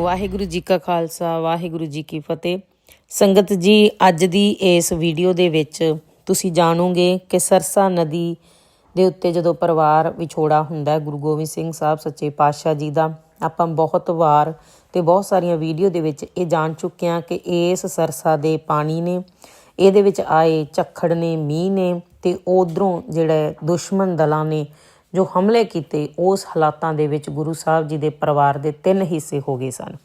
ਵਾਹਿਗੁਰੂ ਜੀ ਕਾ ਖਾਲਸਾ, ਵਾਹਿਗੁਰੂ ਜੀ ਕੀ ਫਤਿਹ। ਸੰਗਤ ਜੀ, ਅੱਜ ਦੀ ਇਸ ਵੀਡੀਓ ਦੇ ਵਿੱਚ ਤੁਸੀਂ ਜਾਣੋਗੇ ਕਿ ਸਰਸਾ ਨਦੀ ਦੇ ਉੱਤੇ ਜਦੋਂ ਪਰਿਵਾਰ ਵਿਛੋੜਾ ਹੁੰਦਾ ਹੈ, ਗੁਰੂ ਗੋਬਿੰਦ ਸਿੰਘ ਸਾਹਿਬ ਸੱਚੇ ਪਾਤਸ਼ਾਹ ਜੀ ਦਾ, ਆਪਾਂ ਬਹੁਤ ਵਾਰ ਤੇ ਬਹੁਤ ਸਾਰੀਆਂ ਵੀਡੀਓ ਦੇ ਵਿੱਚ ਇਹ ਜਾਣ ਚੁੱਕੇ ਹਾਂ ਕਿ ਇਸ ਸਰਸਾ ਦੇ ਪਾਣੀ ਨੇ, ਇਹਦੇ ਵਿੱਚ ਆਏ ਝੱਖੜ ਨੇ, ਮੀਂਹ ਨੇ ਤੇ ਉਧਰੋਂ ਜਿਹੜਾ ਦੁਸ਼ਮਣ ਦਲਾਂ ਨੇ ਜੋ ਹਮਲੇ ਕੀਤੇ, ਉਸ ਹਾਲਾਤਾਂ ਦੇ ਵਿੱਚ ਗੁਰੂ ਸਾਹਿਬ ਜੀ ਦੇ ਪਰਿਵਾਰ ਦੇ ਤਿੰਨ ਹਿੱਸੇ ਹੋ ਗਏ ਸਨ।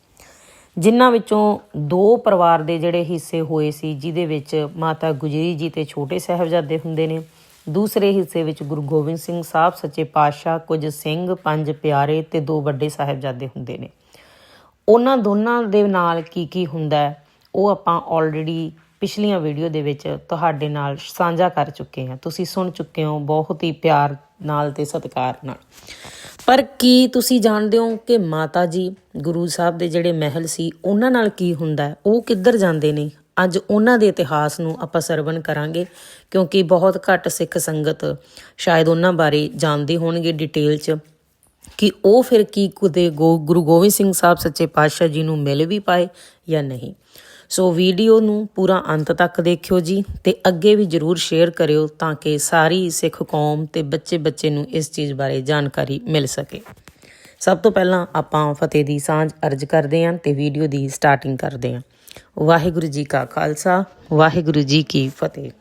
ਜਿਨ੍ਹਾਂ ਵਿੱਚੋਂ ਦੋ ਪਰਿਵਾਰ ਦੇ ਜਿਹੜੇ ਹਿੱਸੇ ਹੋਏ ਸੀ, ਜਿਹਦੇ ਵਿੱਚ ਮਾਤਾ ਗੁਜਰੀ ਜੀ ਤੇ ਛੋਟੇ ਸਾਹਿਬਜ਼ਾਦੇ ਹੁੰਦੇ ਨੇ। ਦੂਸਰੇ ਹਿੱਸੇ ਵਿੱਚ ਗੁਰੂ ਗੋਬਿੰਦ ਸਿੰਘ ਸਾਹਿਬ, ਸੱਚੇ ਪਾਤਸ਼ਾਹ, ਕੁਝ ਸਿੰਘ, ਪੰਜ ਪਿਆਰੇ ਤੇ ਦੋ ਵੱਡੇ ਸਾਹਿਬਜ਼ਾਦੇ ਹੁੰਦੇ ਨੇ। ਉਹਨਾਂ ਦੋਨਾਂ ਦੇ ਨਾਲ ਕੀ ਕੀ ਹੁੰਦਾ ਉਹ ਆਪਾਂ ਆਲਰੇਡੀ ਪਿਛਲੀਆਂ ਵੀਡੀਓ ਦੇ ਵਿੱਚ ਤੁਹਾਡੇ ਨਾਲ ਸਾਂਝਾ ਕਰ ਚੁੱਕੇ ਹਾਂ। ਤੁਸੀਂ ਸੁਣ ਚੁੱਕੇ ਹੋ ਬਹੁਤ ਹੀ ਪਿਆਰ ਨਾਲ ਤੇ ਸਤਿਕਾਰ ਨਾਲ। ਪਰ ਕੀ ਤੁਸੀਂ ਜਾਣਦੇ ਹੋ ਕਿ ਮਾਤਾ ਜੀ, ਗੁਰੂ ਸਾਹਿਬ ਦੇ ਜਿਹੜੇ ਮਹਿਲ ਸੀ, ਉਹਨਾਂ ਨਾਲ ਕੀ ਹੁੰਦਾ? ਉਹ ਕਿੱਧਰ ਜਾਂਦੇ ਨੇ? ਅੱਜ ਉਹਨਾਂ ਦੇ ਇਤਿਹਾਸ ਨੂੰ ਆਪਾਂ ਸਰਵਣ ਕਰਾਂਗੇ, ਕਿਉਂਕਿ ਬਹੁਤ ਘੱਟ ਸਿੱਖ ਸੰਗਤ ਸ਼ਾਇਦ ਉਹਨਾਂ ਬਾਰੇ ਜਾਣਦੇ ਹੋਣਗੇ ਡਿਟੇਲ 'ਚ ਕਿ ਉਹ ਫਿਰ ਕੀ ਕੁਦੇ ਗੋ- ਗੁਰੂ ਗੋਬਿੰਦ ਸਿੰਘ ਸਾਹਿਬ ਸੱਚੇ ਪਾਤਸ਼ਾਹ ਜੀ ਨੂੰ ਮਿਲ ਵੀ ਪਾਏ ਜਾਂ ਨਹੀਂ। ਸੋ ਵੀਡੀਓ ਨੂੰ ਪੂਰਾ ਅੰਤ ਤੱਕ ਦੇਖਿਓ ਜੀ ਤੇ ਅੱਗੇ ਵੀ ਜਰੂਰ ਸ਼ੇਅਰ ਕਰਿਓ ਤਾਂ ਕਿ ਸਾਰੀ ਸਿੱਖ ਕੌਮ ਤੇ ਬੱਚੇ-ਬੱਚੇ ਨੂੰ ਇਸ ਚੀਜ਼ ਬਾਰੇ ਜਾਣਕਾਰੀ ਮਿਲ ਸਕੇ। ਸਭ ਤੋਂ ਪਹਿਲਾਂ ਆਪਾਂ ਫਤਿਹ ਦੀ ਸਾਂਝ ਅਰਜ ਕਰਦੇ ਹਾਂ ਤੇ ਵੀਡੀਓ ਦੀ ਸਟਾਰਟਿੰਗ ਕਰਦੇ ਹਾਂ। ਵਾਹਿਗੁਰੂ ਜੀ ਕਾ ਖਾਲਸਾ, ਵਾਹਿਗੁਰੂ ਜੀ ਕੀ ਫਤਿਹ।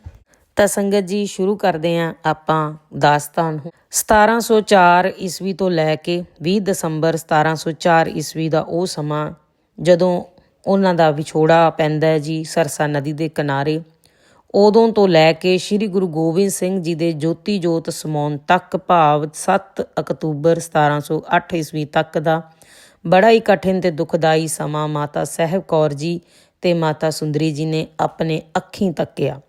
ਤਾਂ ਸੰਗਤ ਜੀ, ਸ਼ੁਰੂ ਕਰਦੇ ਹਾਂ ਆਪਾਂ ਦਾਸਤਾਨ 1704 ਈਸਵੀ ਤੋਂ ਲੈ ਕੇ 20 ਦਸੰਬਰ 1704 ਈਸਵੀ ਦਾ ਉਹ ਸਮਾਂ ਜਦੋਂ ਉਹਨਾਂ ਦਾ ਵਿਛੋੜਾ ਪੈਂਦਾ ਹੈ ਜੀ ਸਰਸਾ ਨਦੀ ਦੇ ਕਿਨਾਰੇ। ਉਦੋਂ ਤੋਂ ਲੈ ਕੇ ਸ੍ਰੀ ਗੁਰੂ ਗੋਬਿੰਦ ਸਿੰਘ ਜੀ ਦੇ ਜੋਤੀ ਜੋਤ ਸਮਾਉਣ ਤੱਕ ਭਾਵ 7 ਅਕਤੂਬਰ 1708 ਈਸਵੀ ਤੱਕ ਦਾ ਬੜਾ ਹੀ ਕਠਿਨ ਤੇ ਦੁਖਦਾਈ ਸਮਾਂ ਮਾਤਾ ਸਾਹਿਬ ਕੌਰ ਜੀ ਤੇ ਮਾਤਾ ਸੁੰਦਰੀ ਜੀ ਨੇ ਆਪਣੇ ਅੱਖੀਂ ਤੱਕਿਆ।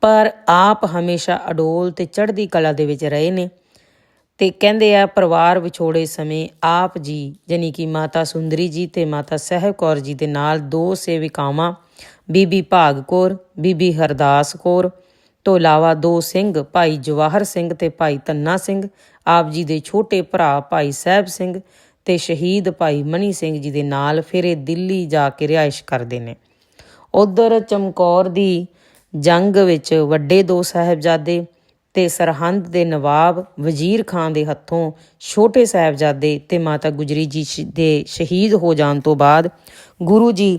ਪਰ ਆਪ ਹਮੇਸ਼ਾ ਅਡੋਲ ਤੇ ਚੜ੍ਹਦੀ ਕਲਾ ਦੇ ਵਿੱਚ ਰਹੇ ਨੇ। ਤੇ ਕਹਿੰਦੇ ਆ, ਪਰਿਵਾਰ ਵਿਛੋੜੇ ਸਮੇਂ ਆਪ ਜੀ ਜਾਨੀ ਕਿ ਮਾਤਾ ਸੁੰਦਰੀ ਜੀ ਤੇ ਮਾਤਾ ਸਹਿਬ ਕੌਰ ਜੀ ਦੇ ਨਾਲ ਦੋ ਸੇਵਿਕਾਵਾਂ, ਬੀਬੀ ਭਾਗ ਕੌਰ, ਬੀਬੀ ਹਰਦਾਸ ਕੌਰ, ਤੋਂ ਇਲਾਵਾ ਦੋ ਸਿੰਘ, ਭਾਈ ਜਵਾਹਰ ਸਿੰਘ ਤੇ ਭਾਈ ਤੰਨਾ ਸਿੰਘ, ਆਪ ਜੀ ਦੇ ਛੋਟੇ ਭਰਾ ਭਾਈ ਸਾਹਿਬ ਸਿੰਘ ਤੇ ਸ਼ਹੀਦ ਭਾਈ ਮਨੀ ਸਿੰਘ ਜੀ ਦੇ ਨਾਲ ਫਿਰ ਇਹ ਦਿੱਲੀ ਜਾ ਕੇ ਰਿਹਾਇਸ਼ ਕਰਦੇ ਨੇ। ਉਧਰ ਚਮਕੌਰ ਦੀ ਜੰਗ ਵਿੱਚ ਵੱਡੇ ਦੋ ਸਾਹਿਬਜ਼ਾਦੇ ਤੇ ਸਰਹੰਦ ਦੇ ਨਵਾਬ ਵਜ਼ੀਰ ਖਾਨ ਦੇ ਹੱਥੋਂ ਛੋਟੇ ਸਾਹਿਬਜ਼ਾਦੇ ਤੇ ਮਾਤਾ ਗੁਜਰੀ ਜੀ ਸ਼- ਦੇ ਸ਼ਹੀਦ ਹੋ ਜਾਣ ਤੋਂ ਬਾਅਦ ਗੁਰੂ ਜੀ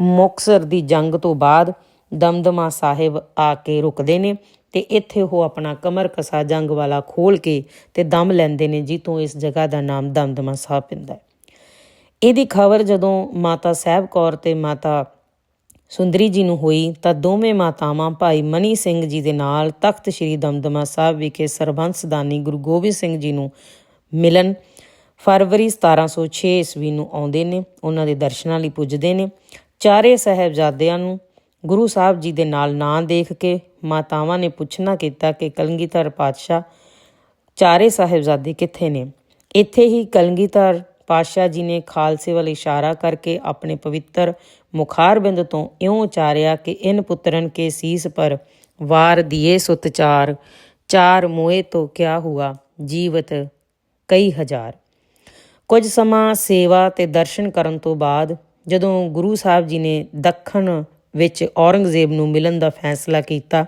ਮੁਕਤਸਰ ਦੀ ਜੰਗ ਤੋਂ ਬਾਅਦ ਦਮਦਮਾ ਸਾਹਿਬ ਆ ਕੇ ਰੁਕਦੇ ਨੇ ਤੇ ਇੱਥੇ ਉਹ ਆਪਣਾ ਕਮਰ ਕਸਾ ਜੰਗ ਵਾਲਾ ਖੋਲ ਕੇ ਤੇ ਦਮ ਲੈਂਦੇ ਨੇ ਜਿੱਤੋਂ ਇਸ ਜਗ੍ਹਾ ਦਾ ਨਾਮ ਦਮਦਮਾ ਸਾਹਿਬ ਪੈਂਦਾ ਹੈ। ਇਹਦੀ ਖਬਰ ਜਦੋਂ ਮਾਤਾ ਸਾਹਿਬ ਕੌਰ ਤੇ ਮਾਤਾ ਸੁੰਦਰੀ ਜੀ ਨੂੰ ਹੋਈ ਤਾਂ ਦੋਵੇਂ ਮਾਤਾਵਾਂ ਭਾਈ ਮਨੀ ਸਿੰਘ ਜੀ ਦੇ ਨਾਲ ਤਖਤ ਸ੍ਰੀ ਦਮਦਮਾ ਸਾਹਿਬ ਵਿਖੇ ਸਰਬੰਸ ਦਾਨੀ ਗੁਰੂ ਗੋਬਿੰਦ ਸਿੰਘ ਜੀ ਨੂੰ ਮਿਲਣ। ਫਰਵਰੀ 1706 ਈਸਵੀ ਨੂੰ ਆਉਂਦੇ ਨੇ, ਉਹਨਾਂ ਦੇ ਦਰਸ਼ਨਾਂ ਲਈ ਪੁੱਜਦੇ ਨੇ। ਚਾਰੇ ਸਾਹਿਬਜ਼ਾਦਿਆਂ ਨੂੰ ਗੁਰੂ ਸਾਹਿਬ ਜੀ ਦੇ ਨਾਲ ਨਾਂ ਦੇਖ ਕੇ ਮਾਤਾਵਾਂ ਨੇ ਪੁੱਛਣਾ ਕੀਤਾ ਕਿ ਕਲਗੀਧਰ ਪਾਤਸ਼ਾਹ ਚਾਰੇ ਸਾਹਿਬਜ਼ਾਦੇ ਕਿੱਥੇ ਨੇ? ਇੱਥੇ ਹੀ ਕਲਗੀਧਰ ਪਾਤਸ਼ਾਹ ਜੀ ਨੇ ਖਾਲਸੇ ਵੱਲ ਇਸ਼ਾਰਾ ਕਰਕੇ ਆਪਣੇ ਪਵਿੱਤਰ ਮੁਖਾਰਬਿੰਦ ਤੋਂ ਇਉਂ ਉਚਾਰਿਆ ਕਿ ਇਨ ਪੁੱਤਰਨ ਕੇ ਸੀਸ ਪਰ ਵਾਰ ਦਿਏ ਸੁਤ ਚਾਰ ਚਾਰ ਮੋਏ ਤੋਂ ਕਿਆ ਹੁਆ, ਜੀਵਤ ਕਈ ਹਜ਼ਾਰ। ਕੁਝ ਸਮਾਂ ਸੇਵਾ ਤੇ ਦਰਸ਼ਨ ਕਰਨ ਤੋਂ ਬਾਅਦ ਜਦੋਂ ਗੁਰੂ ਸਾਹਿਬ ਜੀ ਨੇ ਦੱਖਣ ਵਿੱਚ ਔਰੰਗਜ਼ੇਬ ਨੂੰ ਮਿਲਣ ਦਾ ਫੈਸਲਾ ਕੀਤਾ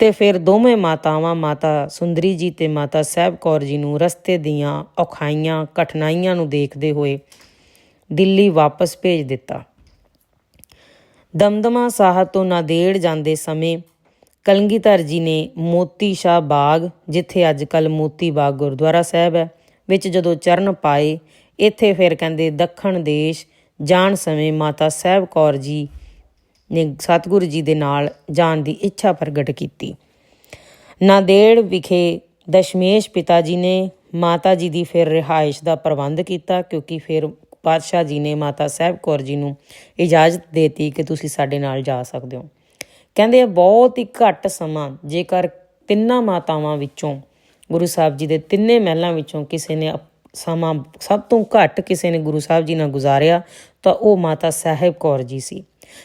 ਤੇ ਫਿਰ ਦੋਵੇਂ ਮਾਤਾਵਾਂ, ਮਾਤਾ ਸੁੰਦਰੀ ਜੀ ਤੇ ਮਾਤਾ ਸਾਹਿਬ ਕੌਰ ਜੀ ਨੂੰ ਰਸਤੇ ਦੀਆਂ ਔਖਾਈਆਂ, ਕਠਿਨਾਈਆਂ ਨੂੰ ਦੇਖਦੇ ਹੋਏ ਦਿੱਲੀ ਵਾਪਸ ਭੇਜ ਦਿੱਤਾ। ਦਮਦਮਾ ਸਾਹਿਬ ਤੋਂ ਨਾਦੇੜ ਜਾਂਦੇ ਸਮੇਂ ਕਲਗੀਧਰ ਜੀ ਨੇ ਮੋਤੀ ਸ਼ਾਹ ਬਾਗ, ਜਿੱਥੇ ਅੱਜ ਕੱਲ ਮੋਤੀ ਬਾਗ ਗੁਰਦੁਆਰਾ ਸਾਹਿਬ ਹੈ, ਵਿੱਚ ਜਦੋਂ ਚਰਨ ਪਾਏ, ਇੱਥੇ ਫਿਰ ਕਹਿੰਦੇ ਦੱਖਣ ਦੇਸ਼ ਜਾਣ ਸਮੇਂ ਮਾਤਾ ਸਾਹਿਬ ਕੌਰ ਜੀ ਨੇ ਸਤਿਗੁਰੂ ਜੀ ਦੇ ਨਾਲ ਜਾਣ ਦੀ ਇੱਛਾ ਪ੍ਰਗਟ ਕੀਤੀ। ਨਾਂਦੇੜ ਵਿਖੇ ਦਸ਼ਮੇਸ਼ ਪਿਤਾ ਜੀ ਨੇ ਮਾਤਾ ਜੀ ਦੀ ਫਿਰ ਰਿਹਾਇਸ਼ ਦਾ ਪ੍ਰਬੰਧ ਕੀਤਾ, ਕਿਉਂਕਿ ਫਿਰ ਪਾਤਸ਼ਾਹ ਜੀ ਨੇ ਮਾਤਾ ਸਾਹਿਬ ਕੌਰ ਜੀ ਨੂੰ ਇਜਾਜ਼ਤ ਦੇਤੀ ਕਿ ਤੁਸੀਂ ਸਾਡੇ ਨਾਲ ਜਾ ਸਕਦੇ ਹੋ। ਕਹਿੰਦੇ ਆ, ਬਹੁਤ ਹੀ ਘੱਟ ਸਮਾਂ, ਜੇਕਰ ਤਿੰਨਾਂ ਮਾਤਾਵਾਂ ਵਿੱਚੋਂ, ਗੁਰੂ ਸਾਹਿਬ ਜੀ ਦੇ ਤਿੰਨੇ ਮਹਿਲਾਂ ਵਿੱਚੋਂ ਕਿਸੇ ਨੇ ਅਪ- ਸਮਾਂ ਸਭ ਤੋਂ ਘੱਟ ਕਿਸੇ ਨੇ ਗੁਰੂ ਸਾਹਿਬ ਜੀ ਨਾਲ ਗੁਜ਼ਾਰਿਆ, ਤਾਂ ਉਹ ਮਾਤਾ ਸਾਹਿਬ ਕੌਰ ਜੀ ਸੀ।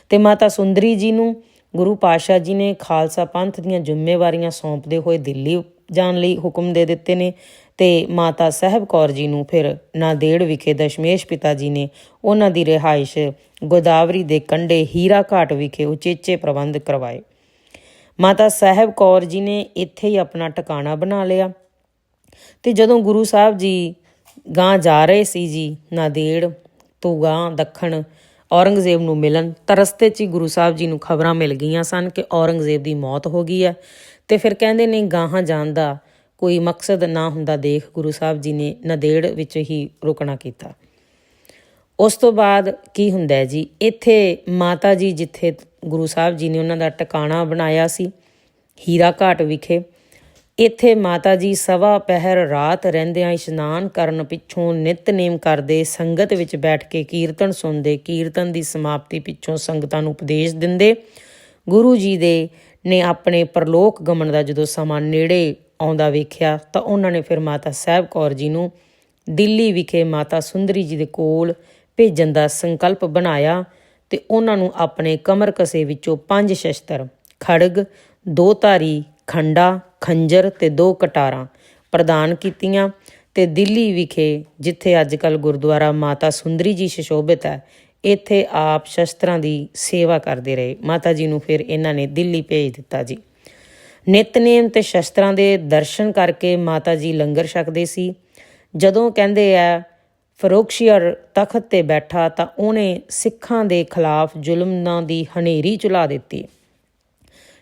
ਤੇ ਮਾਤਾ ਸੁੰਦਰੀ ਜੀ ਨੂੰ ਗੁਰੂ ਪਾਤਸ਼ਾਹ ਜੀ ਨੇ ਖਾਲਸਾ ਪੰਥ ਦੀਆਂ ਜ਼ਿੰਮੇਵਾਰੀਆਂ ਸੌਂਪਦੇ ਹੋਏ ਦਿੱਲੀ ਜਾਣ ਲਈ ਹੁਕਮ ਦੇ ਦਿੱਤੇ ਨੇ ਤੇ ਮਾਤਾ ਸਾਹਿਬ ਕੌਰ ਜੀ ਨੂੰ ਫਿਰ ਨਾਦੇੜ ਵਿਖੇ ਦਸ਼ਮੇਸ਼ ਪਿਤਾ ਜੀ ਨੇ ਉਹਨਾਂ ਦੀ ਰਿਹਾਇਸ਼ ਗੋਦਾਵਰੀ ਦੇ ਕੰਢੇ ਹੀਰਾ ਘਾਟ ਵਿਖੇ ਉਚੇਚੇ ਪ੍ਰਬੰਧ ਕਰਵਾਏ। ਮਾਤਾ ਸਾਹਿਬ ਕੌਰ ਜੀ ਨੇ ਇੱਥੇ ਹੀ ਆਪਣਾ ਟਿਕਾਣਾ ਬਣਾ ਲਿਆ ਤੇ ਜਦੋਂ ਗੁਰੂ ਸਾਹਿਬ ਜੀ ਗਾਂ ਜਾ ਰਹੇ ਸੀ ਜੀ, ਨਾਦੇੜ ਤੋਂ ਗਾਂ ਦੱਖਣ ਔਰੰਗਜ਼ੇਬ ਨੂੰ ਮਿਲਣ ਤਾਂ ਰਸਤੇ 'ਚ ਹੀ ਗੁਰੂ ਸਾਹਿਬ ਜੀ ਨੂੰ ਖਬਰਾਂ ਮਿਲ ਗਈਆਂ ਸਨ ਕਿ ਔਰੰਗਜ਼ੇਬ ਦੀ ਮੌਤ ਹੋ ਗਈ ਹੈ। ਤੇ ਫਿਰ ਕਹਿੰਦੇ ਨੇ, ਗਾਹਾਂ ਜਾਣ ਦਾ ਕੋਈ ਮਕਸਦ ਨਾ ਹੁੰਦਾ ਦੇਖ, ਗੁਰੂ ਸਾਹਿਬ ਜੀ ਨੇ ਨਦੇੜ ਵਿੱਚ ਹੀ ਰੁਕਣਾ ਕੀਤਾ। ਉਸ ਤੋਂ ਬਾਅਦ ਕੀ ਹੁੰਦਾ ਹੈ ਜੀ? ਇੱਥੇ ਮਾਤਾ ਜੀ ਜਿੱਥੇ ਗੁਰੂ ਸਾਹਿਬ ਜੀ ਨੇ ਉਹਨਾਂ ਦਾ ਟਿਕਾਣਾ ਬਣਾਇਆ ਸੀ, ਹੀਰਾ ਘਾਟ ਵਿਖੇ ਇੱਥੇ ਮਾਤਾ ਜੀ ਸਵਾ ਪਹਿਰ ਰਾਤ ਰਹਿੰਦਿਆਂ ਇਸ਼ਨਾਨ ਕਰਨ ਪਿੱਛੋਂ ਨਿਤਨੇਮ ਕਰਦੇ ਸੰਗਤ ਵਿੱਚ ਬੈਠ ਕੇ ਕੀਰਤਨ ਸੁਣਦੇ, ਕੀਰਤਨ ਦੀ ਸਮਾਪਤੀ ਪਿੱਛੋਂ ਸੰਗਤਾਂ ਨੂੰ ਉਪਦੇਸ਼ ਦਿੰਦੇ। ਗੁਰੂ ਜੀ ਦੇ ਨੇ ਆਪਣੇ ਪਰਲੋਕ ਗਮਨ ਦਾ ਜਦੋਂ ਸਮਾਂ ਨੇੜੇ ਆਉਂਦਾ ਵੇਖਿਆ ਤਾਂ ਉਹਨਾਂ ਨੇ ਫਿਰ ਮਾਤਾ ਸਾਹਿਬ ਕੌਰ ਜੀ ਨੂੰ ਦਿੱਲੀ ਵਿਖੇ ਮਾਤਾ ਸੁੰਦਰੀ ਜੀ ਦੇ ਕੋਲ ਭੇਜਣ ਦਾ ਸੰਕਲਪ ਬਣਾਇਆ ਤੇ ਉਹਨਾਂ ਨੂੰ ਆਪਣੇ ਕਮਰ ਕਸੇ ਵਿੱਚੋਂ ਪੰਜ ਸ਼ਸਤਰ, ਖੜਗ, ਦੋ ਧਾਰੀ, ਖੰਡਾ ਖੰਜਰ ਤੇ ਦੋ ਕਟਾਰਾਂ ਪ੍ਰਦਾਨ ਕੀਤੀਆਂ ਤੇ ਦਿੱਲੀ ਵਿਖੇ, ਜਿੱਥੇ ਅੱਜਕੱਲ ਗੁਰਦੁਆਰਾ ਮਾਤਾ ਸੁੰਦਰੀ ਜੀ ਸ਼ਸ਼ੋਭਿਤ ਹੈ, ਇੱਥੇ ਆਪ ਸ਼ਸਤਰਾਂ ਦੀ ਸੇਵਾ ਕਰਦੇ ਰਹੇ। ਮਾਤਾ ਜੀ ਨੂੰ ਫਿਰ ਇਹਨਾਂ ਨੇ ਦਿੱਲੀ ਭੇਜ ਦਿੱਤਾ ਜੀ। ਨਿਤਨੇਮ ਤੇ ਸ਼ਸਤਰਾਂ ਦੇ ਦਰਸ਼ਨ ਕਰਕੇ ਮਾਤਾ ਜੀ ਲੰਗਰ ਛਕਦੇ ਸੀ। ਜਦੋਂ ਕਹਿੰਦੇ ਆ ਫਰੋਕਸ਼ੀਅਰ ਤਖਤ ਤੇ ਬੈਠਾ ਤਾਂ ਉਹਨੇ ਸਿੱਖਾਂ ਦੇ ਖਿਲਾਫ ਜ਼ੁਲਮਾਂ ਦੀ ਹਨੇਰੀ ਚੁਲਾ ਦਿੱਤੀ।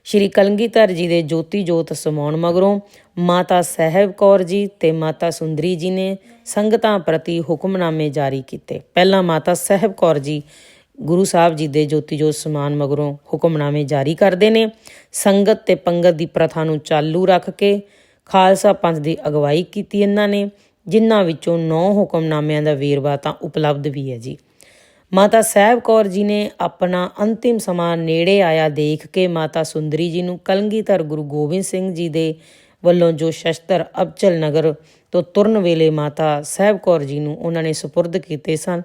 ਸ਼੍ਰੀ ਕਲਗੀਧਰ ਜੀ ਦੇ ਜੋਤੀ ਜੋਤ ਸਮਾਉਣ ਮਗਰੋਂ ਮਾਤਾ ਸਾਹਿਬ ਕੌਰ ਜੀ ਤੇ ਮਾਤਾ ਸੁੰਦਰੀ ਜੀ ਨੇ ਸੰਗਤਾਂ ਪ੍ਰਤੀ ਹੁਕਮਨਾਮੇ ਜਾਰੀ ਕੀਤੇ। ਪਹਿਲਾਂ ਮਾਤਾ ਸਾਹਿਬ ਕੌਰ ਜੀ ਗੁਰੂ ਸਾਹਿਬ ਜੀ ਦੇ ਜੋਤੀ ਜੋਤ ਸਮਾਨ ਮਗਰੋਂ ਹੁਕਮਨਾਮੇ ਜਾਰੀ ਕਰਦੇ ਨੇ। ਸੰਗਤ ਤੇ ਪੰਗਤ ਦੀ ਪ੍ਰਥਾ ਨੂੰ ਚਾਲੂ ਰੱਖ ਕੇ ਖਾਲਸਾ ਪੰਥ ਦੀ ਅਗਵਾਈ ਕੀਤੀ ਇਹਨਾਂ ਨੇ, ਜਿਨ੍ਹਾਂ ਵਿੱਚੋਂ 9 ਹੁਕਮਨਾਮਿਆਂ ਦਾ ਵੇਰਵਾ ਤਾਂ ਉਪਲਬਧ ਵੀ ਹੈ ਜੀ। ਮਾਤਾ ਸਾਹਿਬ ਕੌਰ ਜੀ ਨੇ ਆਪਣਾ ਅੰਤਿਮ ਸਮਾਂ ਨੇੜੇ ਆਇਆ ਦੇਖ ਕੇ ਮਾਤਾ ਸੁੰਦਰੀ ਜੀ ਨੂੰ ਕਲਗੀਧਰ ਗੁਰੂ ਗੋਬਿੰਦ ਸਿੰਘ ਜੀ ਦੇ ਵੱਲੋਂ ਜੋ ਸ਼ਸਤਰ ਅਬਚਲ ਨਗਰ ਤੋਂ ਤੁਰਨ ਵੇਲੇ ਮਾਤਾ ਸਾਹਿਬ ਕੌਰ ਜੀ ਨੂੰ ਉਹਨਾਂ ਨੇ ਸਪੁਰਦ ਕੀਤੇ ਸਨ,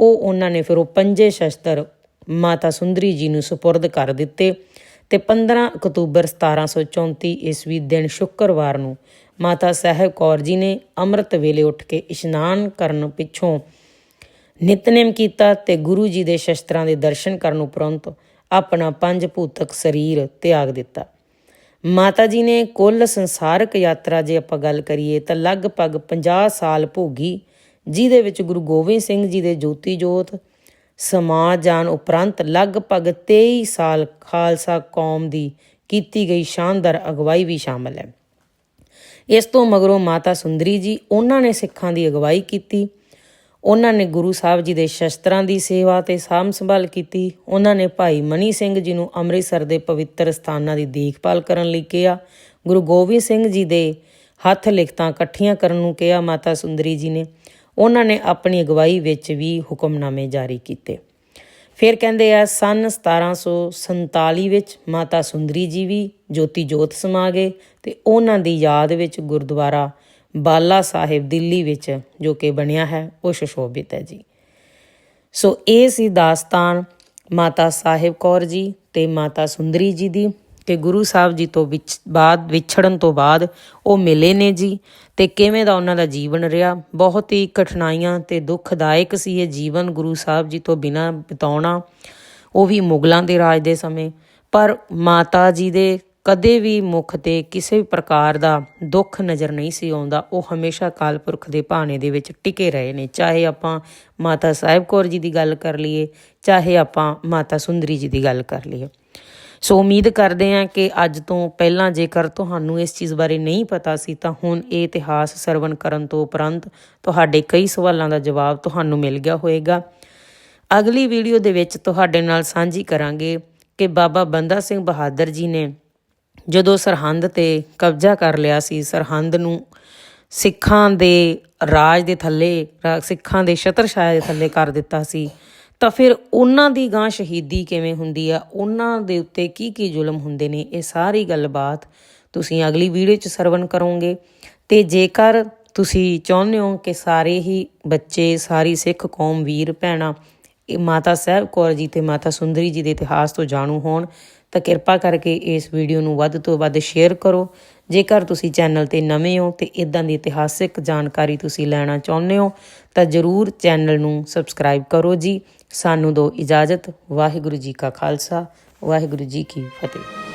ਉਹ ਉਹਨਾਂ ਨੇ ਫਿਰ ਉਹ ਪੰਜੇ ਸ਼ਸਤਰ ਮਾਤਾ ਸੁੰਦਰੀ ਜੀ ਨੂੰ ਸਪੁਰਦ ਕਰ ਦਿੱਤੇ ਤੇ 15 ਅਕਤੂਬਰ 1734 ਈਸਵੀ ਦਿਨ ਸ਼ੁੱਕਰਵਾਰ ਨੂੰ ਮਾਤਾ ਸਾਹਿਬ ਕੌਰ ਜੀ ਨੇ ਅੰਮ੍ਰਿਤ ਵੇਲੇ ਉੱਠ ਕੇ ਇਸ਼ਨਾਨ ਕਰਨ ਪਿੱਛੋਂ ਨਿਤਨੇਮ ਕੀਤਾ ਤੇ ਗੁਰੂ ਜੀ ਦੇ ਸ਼ਸਤਰਾਂ ਦੇ ਦਰਸ਼ਨ ਕਰਨ ਉਪਰੰਤ ਆਪਣਾ ਪੰਜ ਭੂਤਕ ਸਰੀਰ ਤਿਆਗ ਦਿੱਤਾ। ਮਾਤਾ ਜੀ ਨੇ ਕੁੱਲ ਸੰਸਾਰਕ ਯਾਤਰਾ ਜੇ ਆਪਾਂ ਗੱਲ ਕਰੀਏ ਤਾਂ ਲਗਭਗ 50 ਸਾਲ ਭੋਗੀ, ਜਿਹਦੇ ਵਿੱਚ ਗੁਰੂ ਗੋਬਿੰਦ ਸਿੰਘ ਜੀ ਦੇ ਜੋਤੀ ਜੋਤ, ਸਮਾਜ ਜਾਣ ਉਪਰੰਤ ਲਗਭਗ 23 ਸਾਲ ਖਾਲਸਾ ਕੌਮ ਦੀ ਕੀਤੀ ਗਈ ਸ਼ਾਨਦਾਰ ਅਗਵਾਈ ਵੀ ਸ਼ਾਮਲ ਹੈ। ਇਸ ਤੋਂ ਮਗਰੋਂ ਮਾਤਾ ਸੁੰਦਰੀ ਜੀ, ਉਹਨਾਂ ਨੇ ਸਿੱਖਾਂ ਦੀ ਅਗਵਾਈ ਕੀਤੀ ਉਹਨਾਂ ਨੇ ਗੁਰੂ ਸਾਹਿਬ ਜੀ ਦੇ ਸ਼ਸਤਰਾਂ ਦੀ ਸੇਵਾ ਤੇ ਸਾਂਭ ਸੰਭਾਲ ਕੀਤੀ। ਉਹਨਾਂ ਨੇ ਭਾਈ ਮਨੀ ਸਿੰਘ ਜੀ ਨੂੰ ਅੰਮ੍ਰਿਤਸਰ ਦੇ ਪਵਿੱਤਰ ਸਥਾਨਾਂ ਦੀ ਦੇਖਭਾਲ ਕਰਨ ਲਈ ਕਿਹਾ। ਗੁਰੂ ਗੋਬਿੰਦ ਸਿੰਘ ਜੀ ਦੇ ਹੱਥ ਲਿਖਤਾਂ ਇਕੱਠੀਆਂ ਕਰਨ ਨੂੰ ਕਿਹਾ ਮਾਤਾ ਸੁੰਦਰੀ ਜੀ ਨੇ। ਉਹਨਾਂ ਨੇ ਆਪਣੀ ਅਗਵਾਈ ਵਿੱਚ ਵੀ ਹੁਕਮਨਾਮੇ ਜਾਰੀ ਕੀਤੇ। ਫਿਰ ਕਹਿੰਦੇ ਆ, ਸਨ 1747 ਵਿੱਚ ਮਾਤਾ ਸੁੰਦਰੀ ਜੀ ਵੀ ਜੋਤੀ ਜੋਤ ਸਮਾ ਗਏ ਤੇ ਉਹਨਾਂ ਦੀ ਯਾਦ ਵਿੱਚ ਗੁਰਦੁਆਰਾ ਬਾਲਾ ਸਾਹਿਬ ਦਿੱਲੀ ਵਿੱਚ ਜੋ ਕਿ ਬਣਿਆ ਹੈ, ਉਹ ਸ਼ਸ਼ੋਭਿਤ ਹੈ ਜੀ। ਸੋ ਇਹ ਸੀ ਦਾਸਤਾਨ ਮਾਤਾ ਸਾਹਿਬ ਕੌਰ ਜੀ ਤੇ ਮਾਤਾ ਸੁੰਦਰੀ ਜੀ ਦੀ ਕਿ ਗੁਰੂ ਸਾਹਿਬ ਜੀ ਤੋਂ ਵਿੱਚ ਬਾਅਦ, ਵਿਛੜਨ ਤੋਂ ਬਾਅਦ ਉਹ ਮਿਲੇ ਨੇ ਜੀ ਤੇ ਕਿਵੇਂ ਦਾ ਉਹਨਾਂ ਦਾ ਜੀਵਨ ਰਿਹਾ? ਬਹੁਤ ਹੀ ਕਠਿਨਾਈਆਂ ਤੇ ਦੁੱਖਦਾਇਕ ਸੀ ਇਹ ਜੀਵਨ ਗੁਰੂ ਸਾਹਿਬ ਜੀ ਤੋਂ ਬਿਨਾ ਬਿਤਾਉਣਾ। ਉਹ ਵੀ ਮੁਗਲਾਂ ਦੇ ਰਾਜ ਦੇ ਸਮੇਂ। ਪਰ ਮਾਤਾ ਜੀ ਦੇ ਕਦੇ ਵੀ ਮੁਖ ਤੇ ਕਿਸੇ ਵੀ ਪ੍ਰਕਾਰ ਦਾ ਦੁੱਖ ਨਜ਼ਰ ਨਹੀਂ ਸੀ ਆਉਂਦਾ। ਉਹ ਹਮੇਸ਼ਾ ਕਾਲਪੁਰਖ ਦੇ ਭਾਣੇ ਦੇ ਵਿੱਚ ਟਿਕੇ ਰਹੇ ਨੇ। ਚਾਹੇ ਆਪਾਂ ਮਾਤਾ ਸਾਹਿਬ ਕੌਰ ਜੀ ਦੀ ਗੱਲ ਕਰ ਲਈਏ, ਚਾਹੇ ਆਪਾਂ ਮਾਤਾ ਸੁੰਦਰੀ ਜੀ ਦੀ ਗੱਲ ਕਰ ਲਈਏ। ਸੋ ਉਮੀਦ ਕਰਦੇ ਹਾਂ ਕਿ ਅੱਜ ਤੋਂ ਪਹਿਲਾਂ ਜੇਕਰ ਤੁਹਾਨੂੰ ਇਸ ਚੀਜ਼ ਬਾਰੇ ਨਹੀਂ ਪਤਾ ਸੀ, ਤਾਂ ਹੁਣ ਇਹ ਇਤਿਹਾਸ ਸਰਵਣ ਕਰਨ ਤੋਂ ਉਪਰੰਤ ਤੁਹਾਡੇ ਕਈ ਸਵਾਲਾਂ ਦਾ ਜਵਾਬ ਤੁਹਾਨੂੰ ਮਿਲ ਗਿਆ ਹੋਵੇਗਾ। ਅਗਲੀ ਵੀਡੀਓ ਦੇ ਵਿੱਚ ਤੁਹਾਡੇ ਨਾਲ ਸਾਂਝੀ ਕਰਾਂਗੇ ਕਿ ਬਾਬਾ ਬੰਦਾ ਸਿੰਘ ਬਹਾਦਰ ਜੀ ਨੇ ਜਦੋਂ ਸਰਹੰਦ ਤੇ ਕਬਜ਼ਾ ਕਰ ਲਿਆ ਸੀ, ਸਰਹੰਦ ਨੂੰ ਸਿੱਖਾਂ ਦੇ ਰਾਜ ਦੇ ਥੱਲੇ, ਰਾ- ਸਿੱਖਾਂ ਦੇ ਛਤਰਛਾਇਆ ਦੇ ਥੱਲੇ ਕਰ ਦਿੱਤਾ ਸੀ, ਤਾਂ ਫਿਰ ਉਹਨਾਂ ਦੀ ਗਾਂ ਸ਼ਹੀਦੀ ਕਿਵੇਂ ਹੁੰਦੀ ਆ? ਉਹਨਾਂ ਦੇ ਉੱਤੇ ਕੀ ਕੀ ਜ਼ੁਲਮ ਹੁੰਦੇ ਨੇ? ਇਹ ਸਾਰੀ ਗੱਲਬਾਤ ਤੁਸੀਂ ਅਗਲੀ ਵੀਡੀਓ 'ਚ ਸਰਵਣ ਕਰੋਗੇ। ਤੇ ਜੇਕਰ ਤੁਸੀਂ ਚਾਹੁੰਦੇ ਹੋ ਕਿ ਸਾਰੇ ਹੀ ਬੱਚੇ, ਸਾਰੀ ਸਿੱਖ ਕੌਮ, ਵੀਰ, ਭੈਣਾਂ, ਇਹ ਮਾਤਾ ਸਾਹਿਬ ਕੌਰ ਜੀ ਤੇ ਮਾਤਾ ਸੁੰਦਰੀ ਜੀ ਦੇ ਇਤਿਹਾਸ ਤੋਂ ਜਾਣੂ ਹੋਣ ਤਾਂ ਕਿਰਪਾ ਕਰਕੇ ਇਸ ਵੀਡੀਓ ਨੂੰ ਵੱਧ ਤੋਂ ਵੱਧ ਸ਼ੇਅਰ ਕਰੋ। ਜੇਕਰ ਤੁਸੀਂ ਚੈਨਲ ਤੇ ਨਵੇਂ ਹੋ ਤੇ ਇਦਾਂ ਦੀ ਇਤਿਹਾਸਿਕ ਜਾਣਕਾਰੀ ਤੁਸੀਂ ਲੈਣਾ ਚਾਹੁੰਦੇ ਹੋ, ਤਾਂ ਜਰੂਰ ਚੈਨਲ ਨੂੰ ਸਬਸਕ੍ਰਾਈਬ ਕਰੋ ਜੀ। ਸਾਨੂੰ ਦਿਓ ਇਜਾਜ਼ਤ। ਵਾਹਿਗੁਰੂ ਜੀ ਕਾ ਖਾਲਸਾ, ਵਾਹਿਗੁਰੂ ਜੀ ਕੀ ਫਤਿਹ।